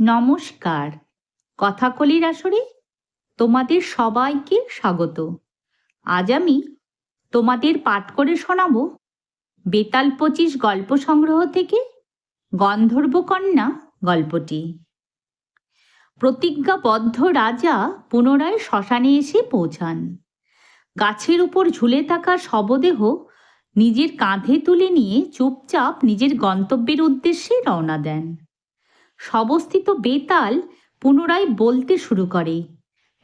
নমস্কার। কথাকলির আসরে তোমাদের সবাইকে স্বাগত। আজ আমি তোমাদের পাঠ করে শোনাব বেতাল পঁচিশ গল্প সংগ্রহ থেকে গন্ধর্বকন্যা গল্পটি। প্রতিজ্ঞাবদ্ধ রাজা পুনরায় শ্মশানে এসে পৌঁছান। গাছের উপর ঝুলে থাকা শবদেহ নিজের কাঁধে তুলে নিয়ে চুপচাপ নিজের গন্তব্যের উদ্দেশ্যে রওনা দেন। সবস্থিত বেতাল পুনরায় বলতে শুরু করে।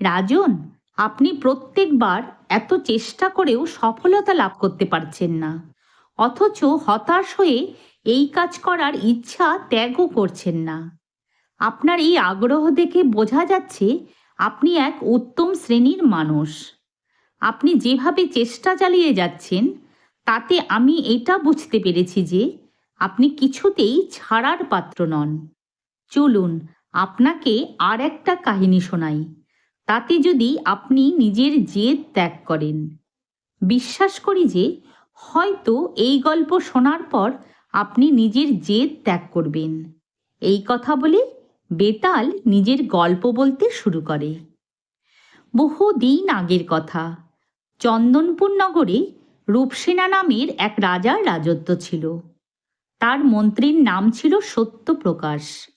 রাজন, আপনি প্রত্যেকবার এত চেষ্টা করেও সফলতা লাভ করতে পারছেন না। অথচ হতাশ হয়ে এই কাজ করার ইচ্ছা ত্যাগও করছেন না। আপনার এই আগ্রহ দেখে বোঝা যাচ্ছে আপনি এক উত্তম শ্রেণির মানুষ। আপনি যেভাবে চেষ্টা চালিয়ে যাচ্ছেন, তাতে আমি এটা বুঝতে পেরেছি যে আপনি কিছুতেই ছাড়ার পাত্র নন। চলুন, আপনাকে আর একটা কাহিনী শোনাই। তাতে যদি আপনি নিজের জেদ ত্যাগ করেন। বিশ্বাস করি যে, হয়তো এই গল্প শোনার পর আপনি নিজের জেদ ত্যাগ করবেন। এই কথা বলে বেতাল নিজের গল্প বলতে শুরু করে। বহু দিন আগের কথা, চন্দনপুর নগরে রূপসেনা নামের এক রাজার রাজত্ব ছিল। তার মন্ত্রীর নাম ছিল সত্যপ্রকাশ।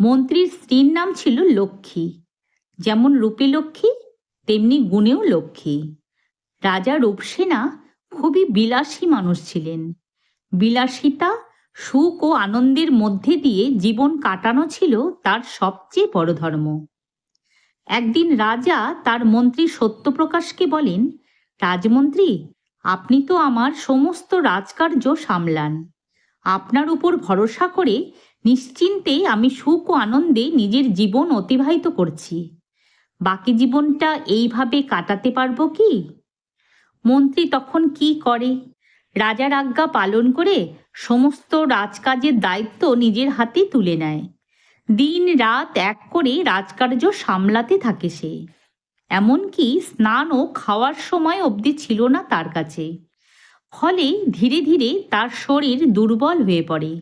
মন্ত্রীর স্ত্রীর নাম ছিল লক্ষ্মী। যেমন রূপে লক্ষ্মী, তেমনি গুণেও লক্ষ্মী। রাজা রূপসেনা খুবই বিলাসী মানুষ ছিলেন। বিলাসিতা, সুখ ও আনন্দের মধ্যে দিয়ে জীবন কাটানো ছিল তার সবচেয়ে বড় ধর্ম। একদিন রাজা তার মন্ত্রী সত্যপ্রকাশকে বলেন, রাজমন্ত্রী, আপনি তো আমার সমস্ত রাজকার্য সামলান। আপনার উপর ভরসা করে নিশ্চিন্তে আমি সুখ ও আনন্দে নিজের জীবন অতিবাহিত করছি। বাকি জীবনটা এইভাবে কাটাতে পারব কি? মন্ত্রী তখন কি করে? রাজার আজ্ঞা পালন করে সমস্ত রাজকাজের দায়িত্ব নিজের হাতে তুলে নেয়। দিন রাত এক করে রাজকার্য সামলাতে থাকে সে। এমনকি স্নান ও খাওয়ার সময় অবধি ছিল না তার কাছে। ফলে ধীরে ধীরে তার শরীর দুর্বল হয়ে পড়ে।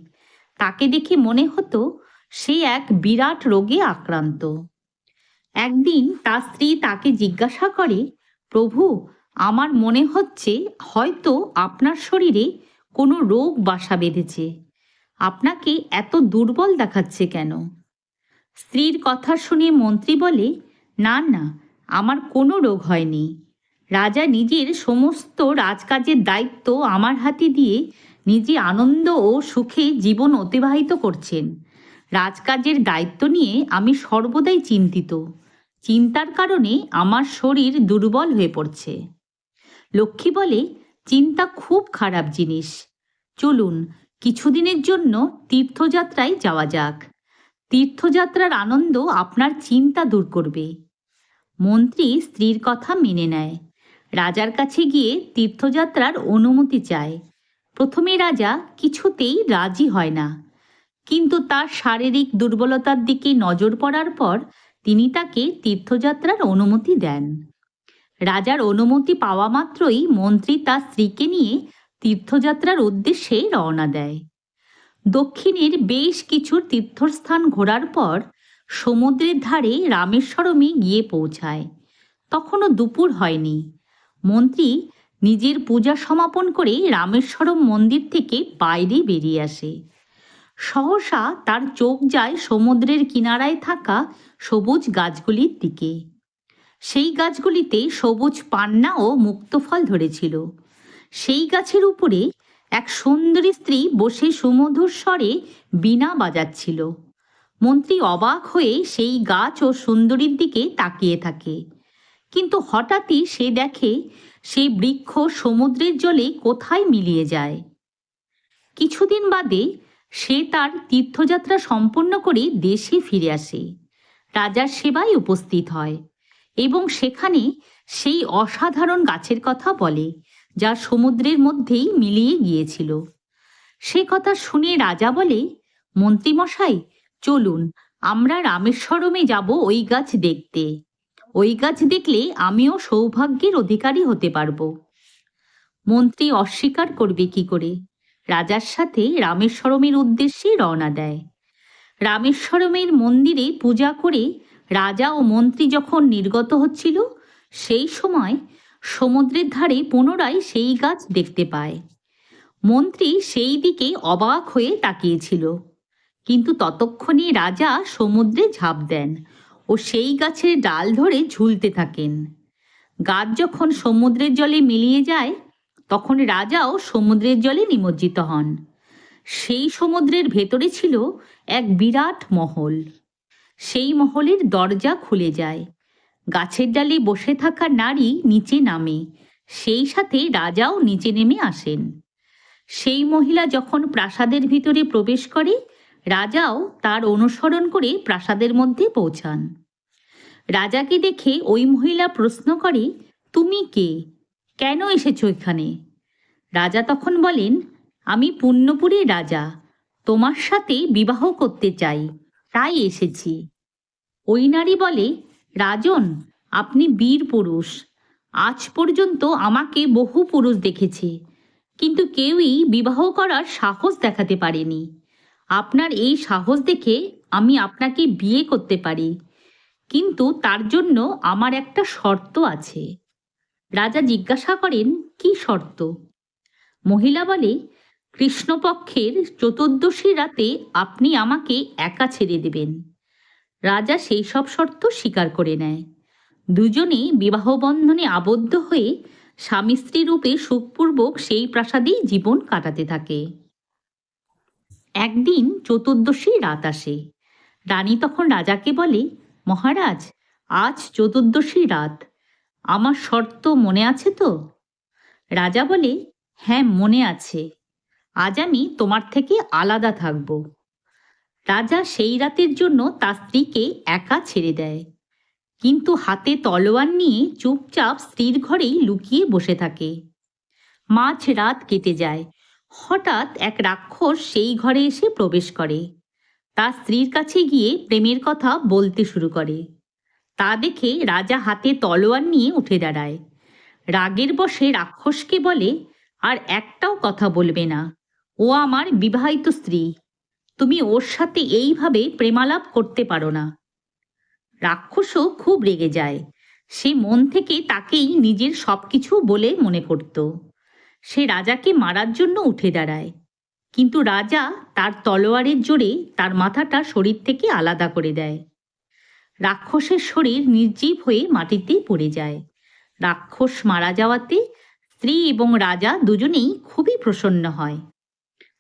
তাকে দেখে মনে হতো সে এক বিরাট রোগে আক্রান্ত। একদিন তার স্ত্রী তাকে জিজ্ঞাসা করে, প্রভু, আমার মনে হচ্ছে হয়তো আপনার শরীরে কোনো রোগ বাসা বেঁধেছে। আপনাকে এত দুর্বল দেখাচ্ছে কেন? স্ত্রীর কথা শুনে মন্ত্রী বলে, না না, আমার কোনো রোগ হয়নি। রাজা নিজের সমস্ত রাজকাজের দায়িত্ব আমার হাতে দিয়ে নিজে আনন্দ ও সুখে জীবন অতিবাহিত করছেন। রাজকাজের দায়িত্ব নিয়ে আমি সর্বদাই চিন্তিত। চিন্তার কারণে আমার শরীর দুর্বল হয়ে পড়ছে। লক্ষ্মী বলে, চিন্তা খুব খারাপ জিনিস। চলুন, কিছুদিনের জন্য তীর্থযাত্রায় যাওয়া যাক। তীর্থযাত্রার আনন্দ আপনার চিন্তা দূর করবে। মন্ত্রী স্ত্রীর কথা মেনে নেয়। রাজার কাছে গিয়ে তীর্থযাত্রার অনুমতি চায়। প্রথমে রাজা কিছুতেই রাজি হয় না। কিন্তু তার শারীরিক দুর্বলতার দিকে নজর পড়ার পর তিনি তাকে তীর্থযাত্রার অনুমতি দেন। রাজার অনুমতি পাওয়া মাত্রই মন্ত্রী তার স্ত্রীকে নিয়ে তীর্থযাত্রার উদ্দেশ্যে রওনা দেয়। দক্ষিণের বেশ কিছু তীর্থস্থান ঘোরার পর সমুদ্রের ধারে রামেশ্বরমে গিয়ে পৌঁছায়। তখনও দুপুর হয়নি। মন্ত্রী নিজের পূজা সমাপন করে রামেশ্বরম মন্দির থেকে বাইরে বেরিয়ে আসে। সহসা তার চোখ যায় সমুদ্রের কিনারায় থাকা সবুজ গাছগুলির দিকে। সেই গাছগুলিতে সবুজ পান্না ও মুক্তফল ধরেছিল। সেই গাছের উপরে এক সুন্দরী স্ত্রী বসে সুমধুর স্বরে বীণা বাজাচ্ছিল। মন্ত্রী অবাক হয়ে সেই গাছ ও সুন্দরীর দিকে তাকিয়ে থাকে। কিন্তু হঠাৎই সে দেখে সেই বৃক্ষ সমুদ্রের জলে কোথায় মিলিয়ে যায়? কিছুদিন বাদে সে তার তীর্থযাত্রা সম্পন্ন করে দেশে ফিরে আসে। রাজার সেবায় উপস্থিত হয় এবং সেখানে সেই অসাধারণ গাছের কথা বলে, যা সমুদ্রের মধ্যেই মিলিয়ে গিয়েছিল। সে কথা শুনে রাজা বলে, মন্ত্রীমশাই, চলুন, আমরা রামেশ্বরমে যাব ওই গাছ দেখতে। ওই গাছ দেখলে আমিও সৌভাগ্যের অধিকারী হতে পারব। মন্ত্রী অস্বীকার করবে কি করে? রাজার সাথে রামেশ্বরমের উদ্দেশ্যে রওনা দেয়। রামেশ্বরমের মন্দিরে পূজা করে রাজা ও মন্ত্রী যখন নির্গত হচ্ছিল, সেই সময় সমুদ্রের ধারে পুনরায় সেই গাছ দেখতে পায়। মন্ত্রী সেই দিকে অবাক হয়ে তাকিয়েছিল। কিন্তু ততক্ষণে রাজা সমুদ্রে ঝাঁপ দেন। ও সেই গাছের ডাল ধরে ঝুলতে থাকেন। গাছ যখন সমুদ্রের জলে মিলিয়ে যায়, তখন রাজাও সমুদ্রের জলে নিমজ্জিত হন। সেই সমুদ্রের ভেতরে ছিল এক বিরাট মহল। সেই মহলের দরজা খুলে যায়। গাছের ডালে বসে থাকা নারী নিচে নামে, সেই সাথে রাজাও নিচে নেমে আসেন। সেই মহিলা যখন প্রাসাদের ভিতরে প্রবেশ করে রাজাও তার অনুসরণ করে প্রাসাদের মধ্যে পৌঁছান। রাজাকে দেখে ওই মহিলা প্রশ্ন করে, তুমি কে? কেন এসেছ এখানে? রাজা তখন বলেন, আমি পুণ্যপুরীর রাজা। তোমার সাথে বিবাহ করতে চাই, তাই এসেছি। ওই নারী বলে, রাজন, আপনি বীর পুরুষ। আজ পর্যন্ত আমাকে বহু পুরুষ দেখেছে, কিন্তু কেউই বিবাহ করার সাহস দেখাতে পারেনি। আপনার এই সাহস দেখে আমি আপনাকে বিয়ে করতে পারি। কিন্তু তার জন্য আমার একটা শর্ত আছে। রাজা জিজ্ঞাসা করেন, কি শর্ত? মহিলা বলে, কৃষ্ণপক্ষের চতুর্দশী রাতে আপনি আমাকে একা ছেড়ে দেবেন। রাজা সেই সব শর্ত স্বীকার করে নেয়। দুজনে বিবাহ বন্ধনে আবদ্ধ হয়ে স্বামী স্ত্রী রূপে সুখপূর্বক সেই প্রাসাদেই জীবন কাটাতে থাকে। একদিন চতুর্দশী রাত আসে। রানী তখন রাজাকে বলে, মহারাজ, আজ চতুর্দশী রাত। আমার শর্ত মনে আছে তো? রাজা বলে হ্যাঁ মনে আছে। আজ আমি তোমার থেকে আলাদা থাকব। রাজা সেই রাতের জন্য তার স্ত্রীকে একা ছেড়ে দেয়। কিন্তু হাতে তলোয়ার নিয়ে চুপচাপ স্ত্রীর ঘরেই লুকিয়ে বসে থাকে। মাঝ রাত কেটে যায়। হঠাৎ এক রাক্ষস সেই ঘরে এসে প্রবেশ করে। তার স্ত্রীর কাছে গিয়ে প্রেমের কথা বলতে শুরু করে। তা দেখে রাজা হাতে তলোয়ার নিয়ে উঠে দাঁড়ায়। রাগের বশে রাক্ষসকে বলে, আর একটাও কথা বলবে না। ও আমার বিবাহিত স্ত্রী। তুমি ওর সাথে এইভাবে প্রেমালাপ করতে পারো না রাক্ষসও খুব রেগে যায়। সে মন থেকে তাকেই নিজের সব কিছু বলে মনে করত। সে রাজাকে মারার জন্য উঠে দাঁড়ায়। কিন্তু রাজা তার তলোয়ারের জোরে তার মাথাটা শরীর থেকে আলাদা করে দেয়। রাক্ষসের শরীর নির্জীব হয়ে মাটিতে পড়ে যায়। রাক্ষস মারা যাওয়াতে স্ত্রী এবং রাজা দুজনেই খুবই প্রসন্ন হয়।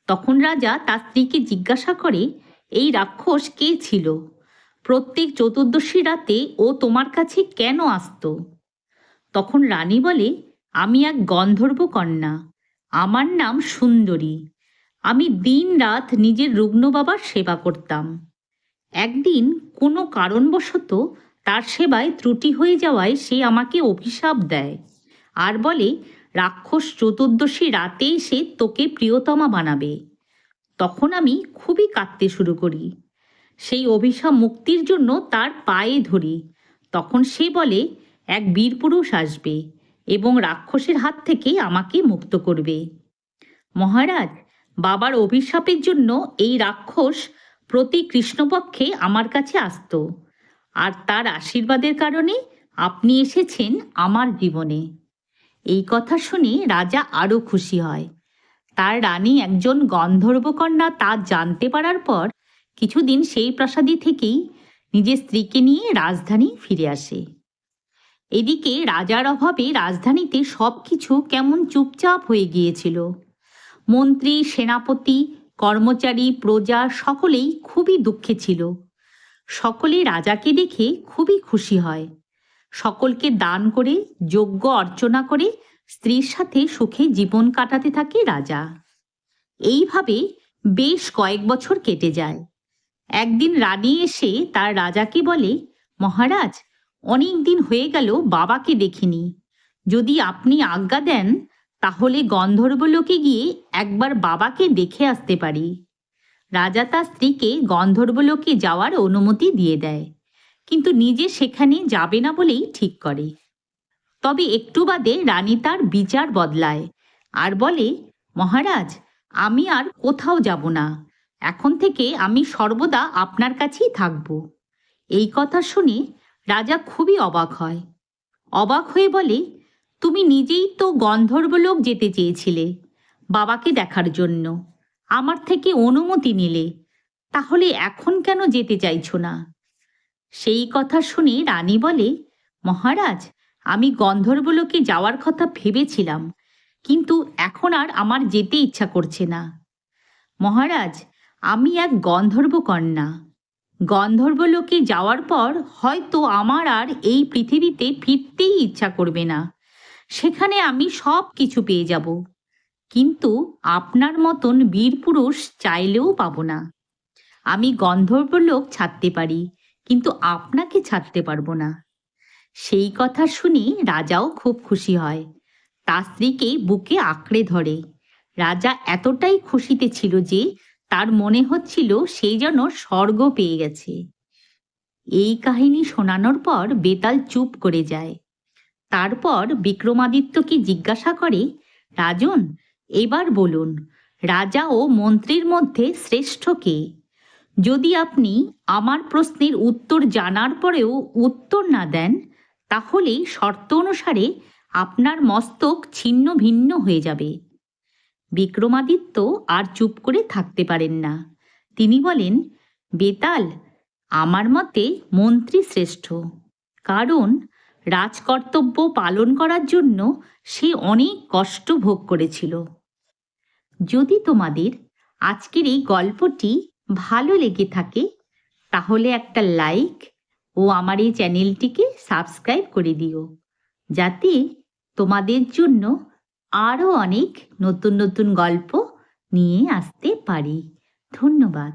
তখন রাজা তার স্ত্রীকে জিজ্ঞাসা করে, এই রাক্ষস কে ছিল? প্রত্যেক চতুর্দশী রাতে ও তোমার কাছে কেন আসতো? তখন রানী বলে আমি এক গন্ধর্ব কন্যা। আমার নাম সুন্দরী। আমি দিন রাত নিজের রুগ্ন বাবার সেবা করতাম। একদিন কোনো কারণবশত তার সেবায় ত্রুটি হয়ে যাওয়ায় সে আমাকে অভিশাপ দেয় আর বলে, রাক্ষস চতুর্দশী রাতে এসে তোকে প্রিয়তমা বানাবে। তখন আমি খুবই কাঁদতে শুরু করি। সেই অভিশাপ মুক্তির জন্য তার পায়ে ধরি। তখন সে বলে, এক বীরপুরুষ আসবে। এবং রাক্ষসের হাত থেকে আমাকে মুক্ত করবে। মহারাজ, বাবার অভিশাপের জন্য এই রাক্ষস প্রতি কৃষ্ণপক্ষে আমার কাছে আসতো। আর তার আশীর্বাদের কারণে আপনি এসেছেন আমার জীবনে। এই কথা শুনে রাজা আরও খুশি হয়। তার রানী একজন গন্ধর্বকন্যা তা জানতে পারার পর কিছুদিন সেই প্রাসাদী থেকেই নিজের স্ত্রীকে নিয়ে রাজধানী ফিরে আসে। এদিকে রাজার অভাবে রাজধানীতে সব কিছু কেমন চুপচাপ হয়ে গিয়েছিল। মন্ত্রী, সেনাপতি, কর্মচারী, প্রজা সকলেই খুবই দুঃখে ছিল। সকলে রাজাকে দেখে খুবই খুশি হয়। সকলকে দান করে, যজ্ঞ অর্চনা করে স্ত্রীর সাথে সুখে জীবন কাটাতে থাকে রাজা। এইভাবে বেশ কয়েক বছর কেটে যায়। একদিন রানী এসে তার রাজাকে বলে, মহারাজ অনেক দিন হয়ে গেল বাবাকে দেখিনি। যদি আপনি আজ্ঞা দেন, তাহলে গন্ধর্বলোকে গিয়ে একবার বাবাকে দেখে আসতে পারি। রাজা তার স্ত্রীকে গন্ধর্বলোকে যাওয়ার অনুমতি দিয়ে দেয়, কিন্তু নিজে সেখানে যাবে না বলেই ঠিক করে। তবে একটু বাদে রানী তার বিচার বদলায় আর বলে, মহারাজ, আমি আর কোথাও যাব না। এখন থেকে আমি সর্বদা আপনার কাছেই থাকব। এই কথা শুনে রাজা খুবই অবাক হয়। অবাক হয়ে বলে, তুমি নিজেই তো গন্ধর্বলোক যেতে চেয়েছিলে, বাবাকে দেখার জন্য। আমার থেকে অনুমতি নিলে, তাহলে এখন কেন যেতে চাইছো না? সেই কথা শুনে রানী বলে, মহারাজ, আমি গন্ধর্বলোকে যাওয়ার কথা ভেবেছিলাম, কিন্তু এখন আর আমার যেতে ইচ্ছা করছে না। মহারাজ, আমি এক গন্ধর্ব কন্যা গন্ধর্বলোকে যাওয়ার পর হয়তো আমার আর এই পৃথিবীতে ফিরতেই ইচ্ছা করবে না। সেখানে আমি সব কিছু পেয়ে যাব। কিন্তু আপনার মতন বীর পুরুষ চাইলেও পাবো না। আমি গন্ধর্বলোক ছাড়তে পারি, কিন্তু আপনাকে ছাড়তে পারব না। সেই কথা শুনে রাজাও খুব খুশি হয়। তার স্ত্রীকে বুকে আঁকড়ে ধরে। রাজা এতটাই খুশিতে ছিল যে তার মনে হচ্ছিল সে যেন স্বর্গ পেয়ে গেছে। এই কাহিনী শোনানোর পর বেতাল চুপ করে যায়। তারপর বিক্রমাদিত্যকে জিজ্ঞাসা করে, রাজন, এবার বলুন, রাজা ও মন্ত্রীর মধ্যে শ্রেষ্ঠ কে? যদি আপনি আমার প্রশ্নের উত্তর জানার পরেও উত্তর না দেন তাহলে শর্ত অনুসারে আপনার মস্তক ছিন্ন ভিন্ন হয়ে যাবে। বিক্রমাদিত্য আর চুপ করে থাকতে পারেন না। তিনি বলেন, বেতাল, আমার মতে মন্ত্রী শ্রেষ্ঠ। কারণ রাজকর্তব্য পালন করার জন্য সে অনেক কষ্ট ভোগ করেছিল। যদি তোমাদের আজকের এই গল্পটি ভালো লেগে থাকে, তাহলে একটা লাইক ও আমার এই চ্যানেলটিকে সাবস্ক্রাইব করে দিও। যাতে তোমাদের জন্য আরও অনেক নতুন নতুন গল্প নিয়ে আসতে পারি। ধন্যবাদ।